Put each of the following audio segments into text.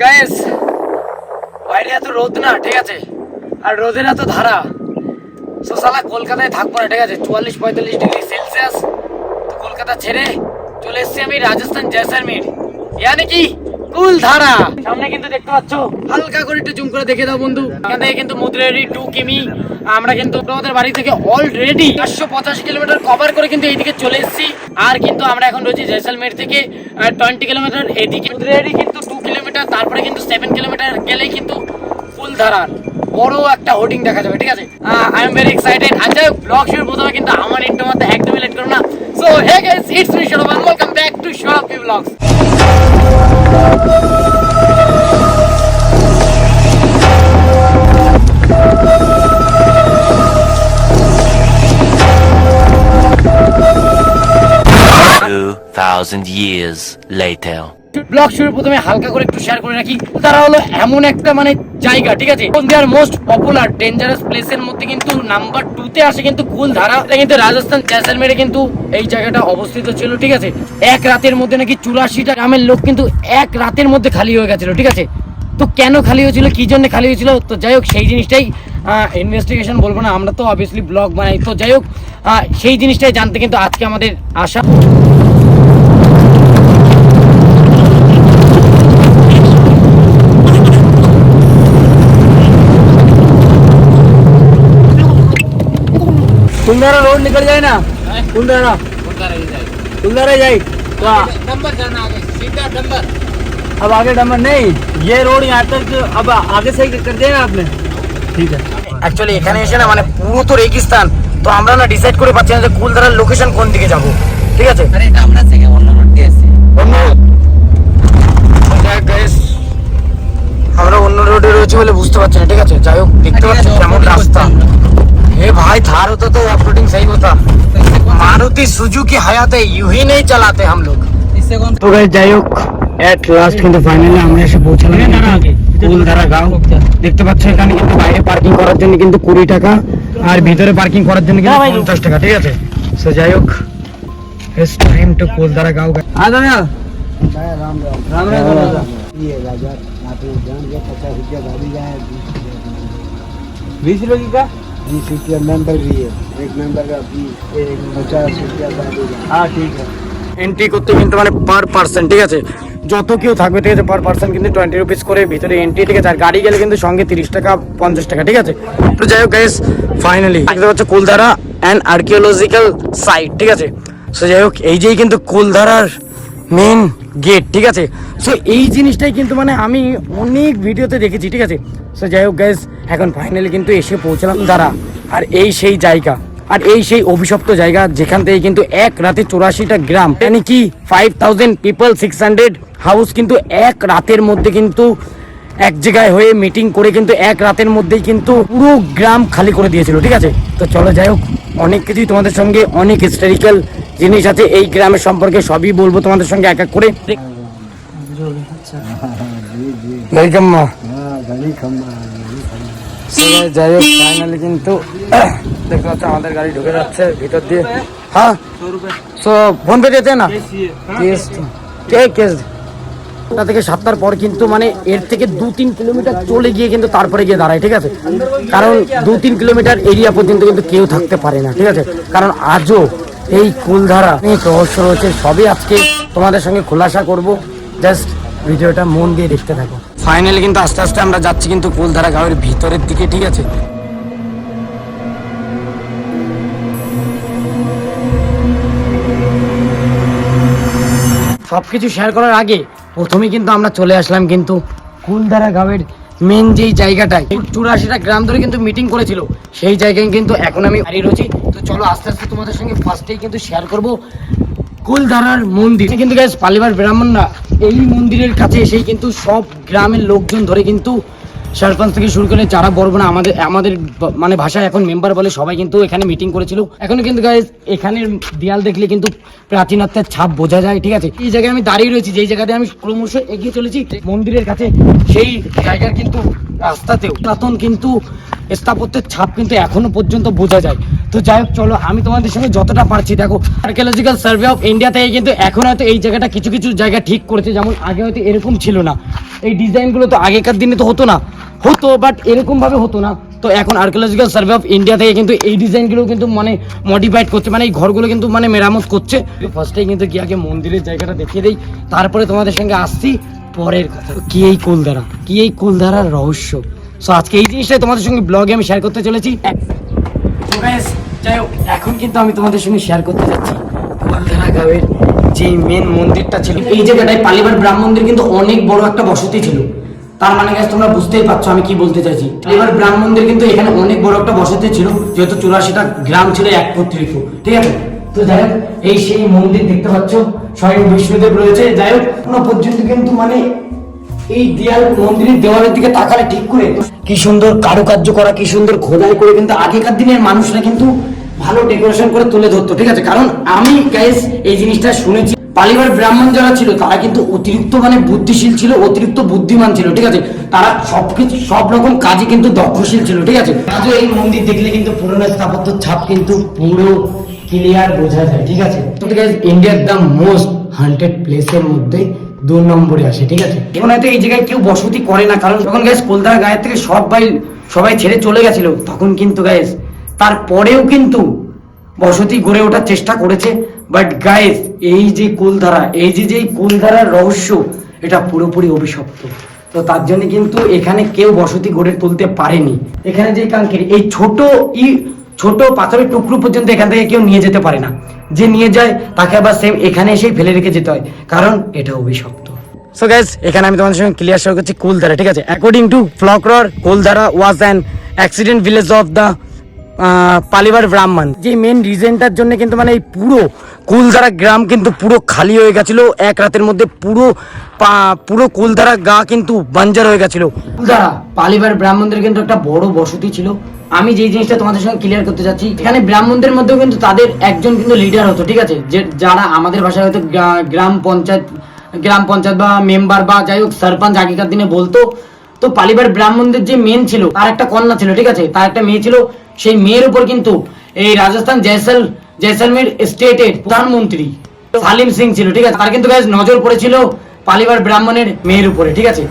Guys বাইরে এত রোদ না, ঠিক আছে? আর রোদের এত ধারা। সো সালা কলকাতায় থাকব না, ঠিক আছে? চুয়াল্লিশ, পঁয়তাল্লিশ ডিগ্রি সেলসিয়াস। তো কলকাতা ছেড়ে চলে এসেছি আমি রাজস্থান ইয়ানি কি? কুল ধারা। সামনে কিন্তু দেখতে পাচ্ছ, হালকা করে একটু জুম করে দেখে দাও, বন্ধু। এখান থেকে কিন্তু মুদ্রেরি টু কিমি, আমরা কিন্তু আমাদের বাড়ি থেকে অলরেডি চারশো পঁচাশি কিলোমিটার কভার করে কিন্তু এইদিকে চলে এসেছি। আর কিন্তু আমরা এখন রয়েছি জয়সলমের থেকে টোয়েন্টি কিলোমিটার এদিকে। মুদ্রেরি কিন্তু কিলোমিটার, তারপরে কিন্তু সেভেন কিলোমিটার গেলেই কিন্তু ফুলধারার বড় একটা হোর্ডিং দেখা যাবে, ঠিক আছে? আই এম ভেরি এক্সাইটেড যাই ব্লগ শুরু প্রথমে কিন্তু আমার একটু মধ্যে একদমই লেট করো না। So hey guys it's me Sharab welcome back to Sharab vlogs Two thousand years later. Vlog শুরু প্রথমে হালকা করে একটু শেয়ার করে রাখি। তারা হলো এমন একটা মানে জায়গা, ঠিক আছে? ইন্ডিয়ার মোস্ট পপুলার ডেঞ্জারাস প্লেসের মধ্যে কিন্তু নাম্বার টু তে আসে কিন্তু কুল ধারা কিন্তু রাজস্থান জয়সলমেরে কিন্তু এই জায়গাটা অবস্থিত ছিল, ঠিক আছে? এক রাতের মধ্যে নাকি চুরাশিটা গ্রামের লোক কিন্তু এক রাতের মধ্যে খালি হয়ে গেছিল, ঠিক আছে? তো কেন খালি হয়েছিল, কি জন্য খালি হয়েছিল? তো যাই হোক, সেই জিনিসটাই ইনভেস্টিগেশন বলব না, আমরা তো অবভিয়াসলি ব্লগ বানাই। তো যাই হোক সেই জিনিসটাই জানতে কিন্তু আজকে আমাদের আশা। कुंदारा रोड निकल जाए ना कुंदारा कुंदारा जाए तो आ- नंबर जाना आगे सीधा नंबर अब आगे डम्बर नहीं ये रोड यहाँ तक अब आगे सही कर दिया ना आपने ठीक है অ্যাকচুয়ালি এখানে এসে না মানে পুরো তো রেগিস্তান তো আমরা না ডিসাইড করে পাচ্ছি না যে কুলধারার লোকেশন কোন দিকে যাব ঠিক আছে अरे এটা আমরা থেকে অন্য রোড দিয়ে আসছি অন্য যাক guys, আমরা অন্য রোডে রয়েছে বলে বুঝতে পারছি না ঠিক আছে যাই হোক দেখতে পাচ্ছি কেমন রাস্তা ए भाई थार होता तो ऑफरोडिंग सही होता मारुति सुजुकी हायाते यूं ही नहीं चलाते हम लोग इससे कौन তো গাইস যাই হোক এট লাস্ট কিন্তু ফাইনালি আমরা এসে পৌঁছালাম কুলধারা গাঁও দেখতে পাচ্ছ এখানে কিন্তু বাইরে পার্কিং করার জন্য কিন্তু কুড়ি টাকা আর ভিতরে পার্কিং করার জন্য কিন্তু পঞ্চাশ টাকা ঠিক আছে সো যাই হোক ইটস টাইম টু কুলধারা গাঁও आ जाओ यार राम राम राम राम बीस रुपये की का बीस रुपया मेंबर भी है एक मेंबर का बीस एक पचास रुपया गाड़ी का हाँ ठीक है এন্ট্রি করতে কিন্তু মানে পার পার্সন ঠিক আছে যত কেউ থাকবে ঠিক আছে পার পার্সন কিন্তু টোয়েন্টি রুপিস করে ভিতরে এন্ট্রি ঠিক আছে আর গাড়ি গেলে কিন্তু সঙ্গে তিরিশ টাকা পঞ্চাশ টাকা ঠিক আছে তো যাই হোক গাইস ফাইনালি দেখতে পাচ্ছ কুলধারা অ্যান্ড আর্কিওলজিক্যাল সাইট ঠিক আছে সো যাই হোক এই যেই কিন্তু কুলধারার মেন গেট ঠিক আছে? সো এই জিনিসটাই কিন্তু মানে আমি অনেক ভিডিওতে দেখেছি, ঠিক আছে? সো যাই হোক গ্যাস এখন ফাইনালি কিন্তু এসে পৌঁছলাম দ্বারা আর এই সেই জায়গা, আর এই সেই অভিশপ্ত জায়গা, যেখান থেকে কিন্তু এক রাতে চৌরাশিটা গ্রাম মানে কি five thousand people six hundred house কিন্তু এক রাতের মধ্যে কিন্তু এক জায়গায় হয়ে মিটিং করে কিন্তু এক রাতের মধ্যেই কিন্তু পুরো গ্রাম খালি করে দিয়েছিল ঠিক আছে? তো চলো যাই হোক অনেক কিছুই তোমাদের সঙ্গে অনেক হিস্টোরিক্যাল জিনিস আছে এই গ্রামের সম্পর্কে সবই বলব তোমাদের সঙ্গে এক এক করে। যাই হোক কিন্তু আমাদের গাড়ি ঢুকে যাচ্ছে ভিতর দিয়ে। হ্যাঁ? সো ফোন পে দিয়েছে না? কেস কে কেস তা থেকে সাতটার পর কিন্তু মানে এর থেকে দু তিন কিলোমিটার চলে গিয়ে কিন্তু তারপরে গিয়ে দাঁড়ায়, ঠিক আছে? কারণ দু তিন কিলোমিটার এরিয়া পর্যন্ত কিন্তু কেউ থাকতে পারে না, ঠিক আছে? কারণ আজও এই কুলধারা অনেক রহস্য রয়েছে, সবই আজকে তোমাদের সঙ্গে খোলাসা করব। জাস্ট ভিডিওটা মন দিয়ে দেখতে থাকো। ফাইনালি কিন্তু আস্তে আস্তে আমরা যাচ্ছি কিন্তু কুলধারা গাঁয়ের ভিতরের দিকে, ঠিক আছে? সবকিছু শেয়ার করার আগে প্রথমে কিন্তু আমরা চলে আসলাম কিন্তু কুলধারা গাঁয়ের মেন যেই জায়গাটায় চুরাশিটা গ্রাম ধরে কিন্তু মিটিং করেছিল। সেই জায়গায় কিন্তু এখন আমি হারিয়ে রয়েছি তো চলো আস্তে আস্তে তোমাদের সঙ্গে ফার্স্টেই কিন্তু শেয়ার করব কুলধারার মন্দির। কিন্তু গ্যাস পালিবার ব্রাহ্মণরা এই মন্দিরের কাছে এসেই কিন্তু সব গ্রামের লোকজন ধরে কিন্তু সরপঞ্চ থেকে শুরু করে যারা বড় না আমাদের আমাদের মানে ভাষায় এখন মেম্বার বলে সবাই কিন্তু এখানে মিটিং করেছিল। এখনও কিন্তু গাইজ এখানের দেয়াল দেখলে কিন্তু প্রাচীনত্বের ছাপ বোঝা যায়, ঠিক আছে? এই জায়গায় আমি দাঁড়িয়ে রয়েছি, যেই জায়গাতে আমি ক্রমশ এগিয়ে চলেছি, মন্দিরের কাছে, সেই জায়গার কিন্তু রাস্তাতেও। পুরাতন কিন্তু স্থাপত্যের ছাপ কিন্তু এখনও পর্যন্ত বোঝা যায়। তো যাই হোক, চলো, আমি তোমাদের সঙ্গে যতটা পারছি, দেখো আর্কিওলজিক্যাল সার্ভে অফ ইন্ডিয়া থেকে কিন্তু এখন হয়তো এই জায়গাটা কিছু কিছু জায়গা ঠিক করেছে, যেমন আগে হয়তো এরকম ছিল না। এই ডিজাইনগুলো তো আগেকার দিনে তো হতো না। হতো বাট এরকমভাবে হতো না। তো এখন আর্কিওলজিক্যাল সার্ভে অফ ইন্ডিয়া থেকে কিন্তু এই ডিজাইনগুলো কিন্তু মানে মডিফাইড করছে মানে এই ঘরগুলো কিন্তু মানে মেরামত করছে। ফার্স্টেই কিন্তু কি আগে মন্দিরের জায়গাটা দেখিয়ে দেই। তারপরে তোমাদের সঙ্গে আসছি, পরের কথা। কি এই কুলধারা? কি এই কুলধারার রহস্য? সো আজকে এই জিনিসটাই তোমাদের সঙ্গে ব্লগে আমি শেয়ার করতে চলেছি। এখন কিন্তু আমি তোমাদের সঙ্গে শেয়ার করতে যাচ্ছি। গাঁয়ের যে মেন মন্দিরটা ছিল, এই জায়গাটায় পালিবার ব্রাহ্ম মন্দির কিন্তু অনেক বড় একটা বসতি ছিল। তার মানে গাছ তোমরা বুঝতেই পারছ, আমি কি বলতে চাইছি। এবার ব্রাহ্ম মন্দির কিন্তু এখানে অনেক বড় একটা বসতি ছিল, যেহেতু চুরাশিটা গ্রাম ছিল, এক একত্রিত ঠিক আছে? তো যাই এই সেই মন্দির দেখতে পাচ্ছ, স্বয়ং বিষ্ণুদেব রয়েছে। যাই হোক পর্যন্ত কিন্তু মানে এই দেয়াল মন্দিরের দেওয়ালের দিকে তাকালে ঠিক করে কি সুন্দর কারুকার্য করা, কি সুন্দর খোদাই করে কিন্তু আগেকার দিনের মানুষরা কিন্তু ভালো ডেকোরেশন করে তুলে ধরতো, ঠিক আছে? কারণ আমি গাইস এই জিনিসটা শুনেছি। পালিবার ব্রাহ্মণ যারা ছিল, তারা কিন্তু অতিরিক্ত মানে বুদ্ধিশীল ছিল, অতিরিক্ত বুদ্ধিমান ছিল, ঠিক আছে? তারা সবকিছু, সব রকম কাজে কিন্তু দক্ষশীল ছিল, ঠিক আছে? আজও এই মন্দির দেখলে কিন্তু পুরনো স্থাপত্য ছাপ কিন্তু পুরো ক্লিয়ার বোঝা যায়, ঠিক আছে? ইন্ডিয়ার দ্য মোস্ট হান্টেড প্লেসের মধ্যে দু নম্বরে আসে, ঠিক আছে? এখন হয়তো এই জায়গায় কেউ বসতি করে না, কারণ যখন গ্যাস কলকাতা গায়ের থেকে সবাই সবাই ছেড়ে চলে গেছিল, তখন কিন্তু গ্যাস তারপরেও কিন্তু বসতি গড়ে ওঠার চেষ্টা করেছে। বাট গায়েস এই যে কুলধারা, এই যে যে কুলধারার রহস্য, এটা পুরোপুরি অভিশপ্ত। তো তার জন্য কিন্তু এখানে কেউ বসতি গড়ে তুলতে পারেনি। এখানে যে কাঙ্কের এই ছোট ই ছোট পাথরের টুকরো পর্যন্ত এখান থেকে কেউ নিয়ে যেতে পারে না। যে নিয়ে যায়, তাকে আবার সেম এখানে এসেই ফেলে রেখে যেতে হয়। কারণ এটা অভিশপ্ত। সো গাইস এখানে আমি তোমাদের সঙ্গে ক্লিয়ার শেয়ার করছি কুলধারা, ঠিক আছে? According to folklore Kuldhara was an accident village of the Paliwal Brahmin. যে মেন রিজনটার জন্য কিন্তু মানে এই পুরো কুলধারা গ্রাম কিন্তু পুরো খালি হয়ে গেছিল। এক রাতের মধ্যে পুরো পুরো কুলধারা গা কিন্তু বাঞ্জার হয়ে গেছিল। কুলধারা পালিবার ব্রাহ্মণদের কিন্তু একটা বড় বসতি ছিল। আমি যে জিনিসটা তোমাদের সঙ্গে ক্লিয়ার করতে চাচ্ছি, এখানে ব্রাহ্মণদের মধ্যেও কিন্তু তাদের একজন কিন্তু লিডার হতো, ঠিক আছে? যে, যারা আমাদের ভাষায় হয়তো গ্রা- গ্রাম পঞ্চায়েত গ্রাম পঞ্চায়েত বা মেম্বার বা যাই হোক, সরপঞ্চ আগেকার দিনে বলতো তো পালিবার ব্রাহ্মণদের যে মেন ছিল, তার একটা কন্যা ছিল, ঠিক আছে? তার একটা মেয়ে ছিল, সেই মেয়ের উপর কিন্তু এই রাজস্থান জয়সল, জয়সলমের স্টেটের প্রধানমন্ত্রী সালিম সিং ছিল, ঠিক আছে? তার কিন্তু guys নজর পড়েছিল পালিবার ব্রাহ্মণের মেয়ের উপরে, ঠিক আছে?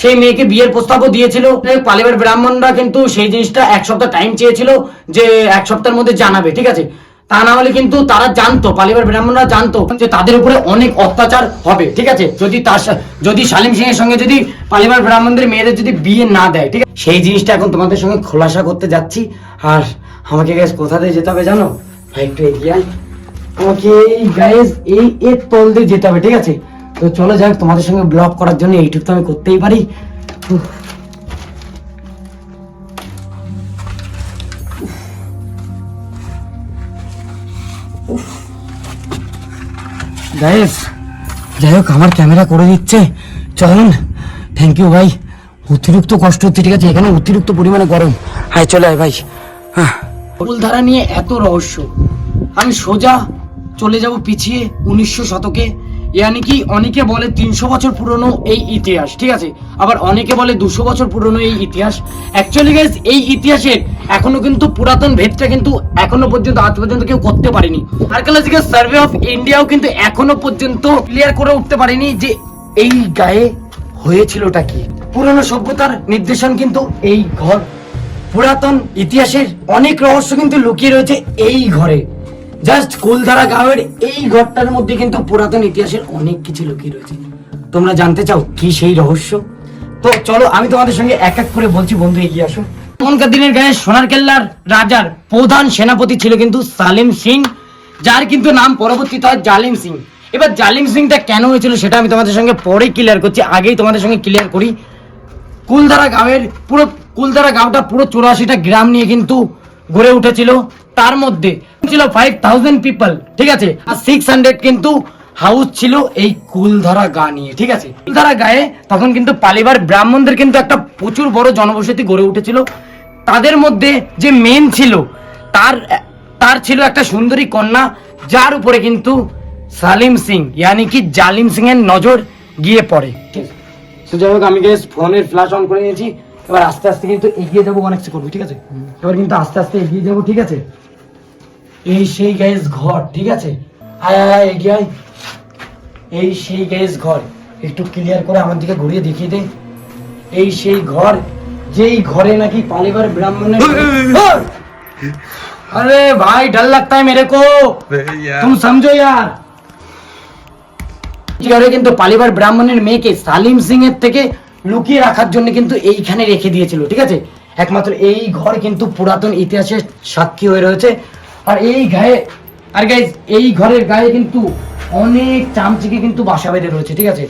সেই মেয়েকে বিয়ের প্রস্তাবও দিয়েছিল। পালিবার ব্রাহ্মণরা কিন্তু সেই জিনিসটা এক সপ্তাহ টাইম চেয়েছিল যে এক সপ্তাহের মধ্যে জানাবে, ঠিক আছে? তা না হলে কিন্তু তারা জানতো, পালিবার ব্রাহ্মণরা জানতো যে তাদের উপরে অনেক অত্যাচার হবে, ঠিক আছে? যদি তার যদি সালিম সিং এর সঙ্গে যদি পালিবার ব্রাহ্মণদের মেয়েদের যদি বিয়ে না দেয়, ঠিক আছে? সেই জিনিসটা এখন তোমাদের সঙ্গে খোলাসা করতে যাচ্ছি। আর আমাকে গ্যাস কোথাতে যেতে হবে জানো? ভাই, একটু এগিয়ে। আমাকে এই গাইজ এই এর তল দিয়ে যেতে হবে, ঠিক আছে? তো চলো যাক, তোমাদের সঙ্গে ব্লগ করার জন্য এইটুকু তো আমি করতেই পারি। গাইস যাই হোক আমার ক্যামেরা করে দিচ্ছে। চলুন। থ্যাংক ইউ ভাই। অতিরিক্ত কষ্ট হচ্ছে, ঠিক আছে? এখানে অতিরিক্ত পরিমাণে গরম। হাই, চলে আয়, ভাই। হ্যাঁ। ফুলধারা নিয়ে এত রহস্য। আমি সোজা চলে যাব পিছিয়ে উনিশশো শতকে। ইয়ানি কি অনেকে বলে তিনশো বছর পুরনো এই ইতিহাস, ঠিক আছে? আবার অনেকে বলে দুশো বছর পুরনো এই ইতিহাস। অ্যাকচুয়ালি গাইজ এই ইতিহাসের এখনও কিন্তু পুরাতন ভেদটা কিন্তু এখনও পর্যন্ত, আজ পর্যন্ত কেউ করতে পারেনি। আর্কিওলজিক্যাল সার্ভে অফ ইন্ডিয়াও কিন্তু এখনও পর্যন্ত ক্লিয়ার করে উঠতে পারেনি যে এই গায়ে হয়েছিলটা কি। পুরনো সভ্যতার নির্দেশন কিন্তু এই ঘর। পুরাতন ইতিহাসের অনেক রহস্য কিন্তু লুকিয়ে রয়েছে এই ঘরে। জাস্ট কুলধারা গাঁয়ের এই ঘরটার মধ্যে কিন্তু পুরাতন ইতিহাসের অনেক কিছু লুকিয়ে রয়েছে। তোমরা জানতে চাও কি সেই রহস্য? তো চলো, আমি তোমাদের সঙ্গে এক এক করে বলছি, বন্ধু এগিয়ে আসো। তখনকার দিনের গায়ে সোনার কেল্লার রাজার প্রধান সেনাপতি ছিল কিন্তু সালিম সিং, যার কিন্তু নাম পরবর্তীতে হয় জালিম সিং। এবার জালিম সিংটা কেন হয়েছিল সেটা আমি তোমাদের সঙ্গে পরে ক্লিয়ার করছি, আগেই তোমাদের সঙ্গে ক্লিয়ার করি। কুলধারা গ্রামের পুরো, কুলধারা গাঁওটা পুরো চুরাশিটা গ্রাম নিয়ে কিন্তু গড়ে উঠেছিল। তার মধ্যে ছিল ফাইভ থাউজেন্ড পিপল ঠিক আছে? আর সিক্স হান্ড্রেড কিন্তু হাউস ছিল এই কুলধারা গা নিয়ে, ঠিক আছে? কুলধারা গায়ে তখন কিন্তু পালিবার ব্রাহ্মণদের কিন্তু একটা প্রচুর বড় জনবসতি গড়ে উঠেছিল। তাদের মধ্যে যে মেন ছিল, তার তার ছিল একটা সুন্দরী কন্যা, যার উপরে কিন্তু সালিম সিং, ইয়ানি কি জালিম সিং এর নজর গিয়ে পড়ে। তো যাই হোক, আমি গেস ফোনের ফ্ল্যাশ অন করে নিয়েছি। এবার আস্তে আস্তে কিন্তু এগিয়ে যাব অনেক করবি, ঠিক আছে? এবার কিন্তু আস্তে আস্তে এগিয়ে যাব, ঠিক আছে? এই সেই গ্যাস ঘর ঠিক আছে আয় আয় আয় এগিয়ে আয় এই সেই গ্যাস ঘর একটু ক্লিয়ার করে আমার দিকে ঘুরিয়ে দেখিয়ে দে এই সেই ঘর যেই ঘরে নাকি পালিবার ব্রাহ্মণের अरे भाई डर लगता है मेरे को तुम समझो यार ঘরে কিন্তু পালিবার ব্রাহ্মণের মেয়েকে সালিম সিং এর থেকে লুকিয়ে রাখার জন্য কিন্তু এইখানে রেখে দিয়েছিল ঠিক আছে একমাত্র এই ঘর কিন্তু পুরাতন ইতিহাসের সাক্ষী হয়ে রয়েছে আর এই গায়ে, আর গাইজ এই ঘরের গায়ে কিন্তু অনেক চামচিকে কিন্তু বাসা বেঁধে রয়েছে, ঠিক আছে?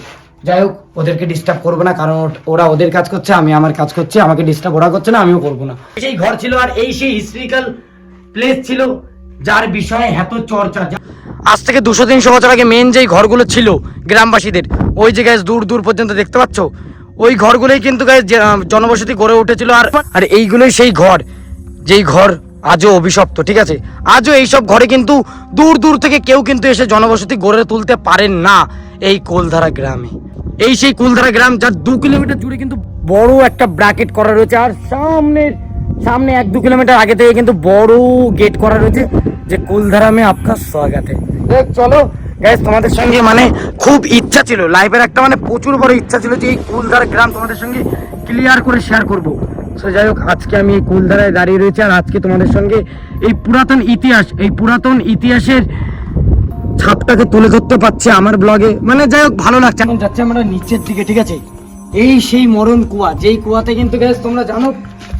যাই হোক, ওদেরকে ডিস্টার্ব করব না, কারণ ওরা ওদের কাজ করছে, আমি আমার কাজ করছি, আমাকে ডিস্টার্ব ওরা করছে না, আমিও করব না। সেই ঘর ছিল আর এই সেই হিস্ট্রিক্যাল প্লেস ছিল, যার বিষয়ে এত চর্চা আজ থেকে দুশো তিনশো বছর আগে মেন যেই ঘরগুলো ছিল গ্রামবাসীদের, ওই যে গ্যাস দূর দূর পর্যন্ত দেখতে পাচ্ছ? ওই ঘরগুলোই কিন্তু গ্যাস জনবসতি গড়ে উঠেছিল আর আর এইগুলোই সেই ঘর, যেই ঘর আজও অভিশপ্ত, ঠিক আছে? আজও এইসব ঘরে কিন্তু দূর দূর থেকে কেউ কিন্তু এসে জনবসতি গড়ে তুলতে পারেন না এই কোলধারা গ্রামে। এই সেই কুলধারা গ্রাম যার দু কিলোমিটার জুড়ে কিন্তু বড় একটা ব্র্যাকেট করা রয়েছে আর সামনের, সামনে এক দু কিলোমিটার আগে থেকে কিন্তু বড় গেট করা রয়েছে যে কুলধারা মে আপকা স্বাগত চলো গাইস তোমাদের সঙ্গে মানে খুব ইচ্ছা ছিল লাইফের একটা মানে প্রচুর বড় ইচ্ছা ছিল যে এই কুলধারা গ্রাম তোমাদের সঙ্গে ক্লিয়ার করে শেয়ার করব। সো যাই হোক, আজকে আমি এই কুলধারায় দাঁড়িয়ে রয়েছি আর আজকে তোমাদের সঙ্গে এই পুরাতন ইতিহাস, এই পুরাতন ইতিহাসের ছাপটাকে তুলে ধরতে পারছি আমার ব্লগে। মানে যাই হোক, ভালো লাগছে। এখন যাচ্ছে আমরা নিচের দিকে, ঠিক আছে? এই সেই মরণ কুয়া, যেই কুয়াতে কিন্তু গ্যাস তোমরা জানো,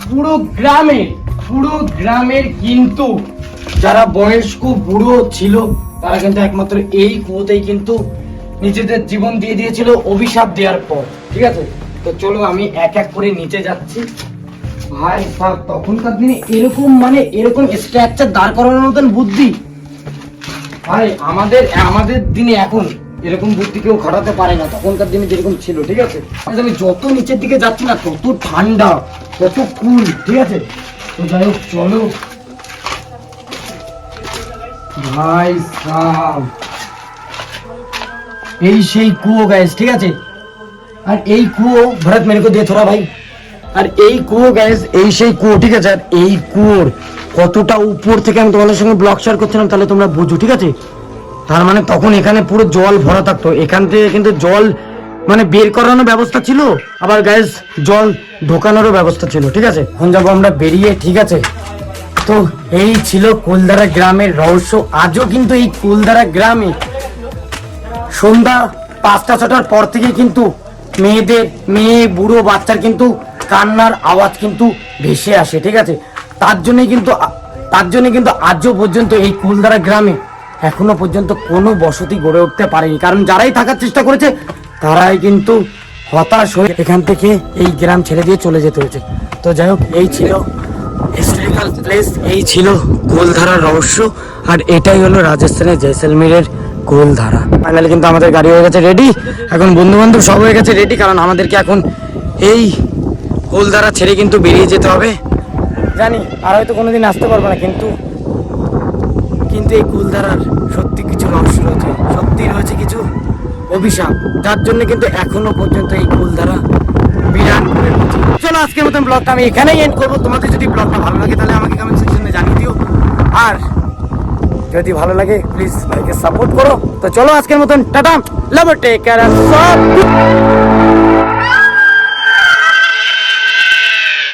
পুরো গ্রামের পুরো গ্রামের কিন্তু যারা বয়স্ক, বুড়ো ছিল, তারা কিন্তু একমাত্র এই কুয়োতেই কিন্তু নিজেদের জীবন দিয়ে দিয়েছিল অভিশাপ দেওয়ার পর, ঠিক আছে? তো চলো আমি এক এক করে নিচে যাচ্ছি। ভাই সাহেব তখনকার দিনে এরকম মানে এরকম স্ট্রাকচার দাঁড় করানোর মতন বুদ্ধি। ভাই, আমাদের আমাদের দিনে এখন এরকম বুদ্ধি কেউ খাটাতে পারে না। তখনকার দিনে যেরকম ছিল, ঠিক আছে? আমি যত নিচের দিকে যাচ্ছি না, তত ঠান্ডা, তত কুল, ঠিক আছে? তো যাই হোক, চলো। ভাই এই সেই কুয়ো গ্যাস ঠিক আছে? আর এই কুয়ো, ভরত, মেরে দিয়ে, থোড়া, ভাই। আর এই কুয়ো গ্যাস এই সেই কুয়ো, ঠিক আছে? আর এই কুয়োর কতটা উপর থেকে আমি তোমাদের সঙ্গে ব্লগ শেয়ার করছিলাম, তাহলে তোমরা বুঝো, ঠিক আছে? তার মানে তখন এখানে পুরো জল ভরা থাকতো। এখান থেকে কিন্তু জল মানে বের করানোর ব্যবস্থা ছিল, আবার গ্যাস জল ঢোকানোরও ব্যবস্থা ছিল, ঠিক আছে? এখন যাব আমরা বেরিয়ে, ঠিক আছে? তো এই ছিল কুলদারা গ্রামের রহস্য। আজও কিন্তু এই কুলদারা গ্রামে সন্ধ্যা পাঁচটা ছটার পর থেকে কিন্তু মেয়েদের, মেয়ে, বুড়ো, বাচ্চার কিন্তু কান্নার আওয়াজ কিন্তু ভেসে আসে, ঠিক আছে? তার জন্যই কিন্তু তার জন্য কিন্তু আজও পর্যন্ত এই কুলধারা গ্রামে এখনও পর্যন্ত কোনো বসতি গড়ে উঠতে পারেনি। কারণ যারাই থাকার চেষ্টা করেছে, তারাই কিন্তু হতাশ হয়ে এখান থেকে এই গ্রাম ছেড়ে দিয়ে চলে যেতে হয়েছে। তো যাই হোক, এই ছিল হিস্টোরিক্যাল প্লেস এই ছিল গোলধারার রহস্য, আর এটাই হলো রাজস্থানের জয়সলমীরের গোলধারা ফাইনালি কিন্তু আমাদের গাড়ি হয়ে গেছে রেডি এখন বন্ধু বান্ধব সব হয়ে গেছে রেডি কারণ আমাদেরকে এখন এই গোলধারা ছেড়ে কিন্তু বেরিয়ে যেতে হবে। জানি, আর হয়তো কোনোদিন আসতে পারব না, কিন্তু কিন্তু এই কুলধারার সত্যি কিছু রহস্য রয়েছে, সত্যি রয়েছে কিছু অভিশাপ, যার জন্য কিন্তু এখনও পর্যন্ত এই কুলধারা বিরাট করে। চলো আজকের মতন ব্লগটা আমি এখানেই এন্ড করব। তোমাদের যদি ব্লগটা ভালো লাগে, তাহলে আমাকে কমেন্ট সেকশনে জানিয়ে দিও। আর যদি ভালো লাগে প্লিজ ভাইকে সাপোর্ট করো। তো চলো আজকের মতন, টাটা। লাভ টেক কেয়ার সব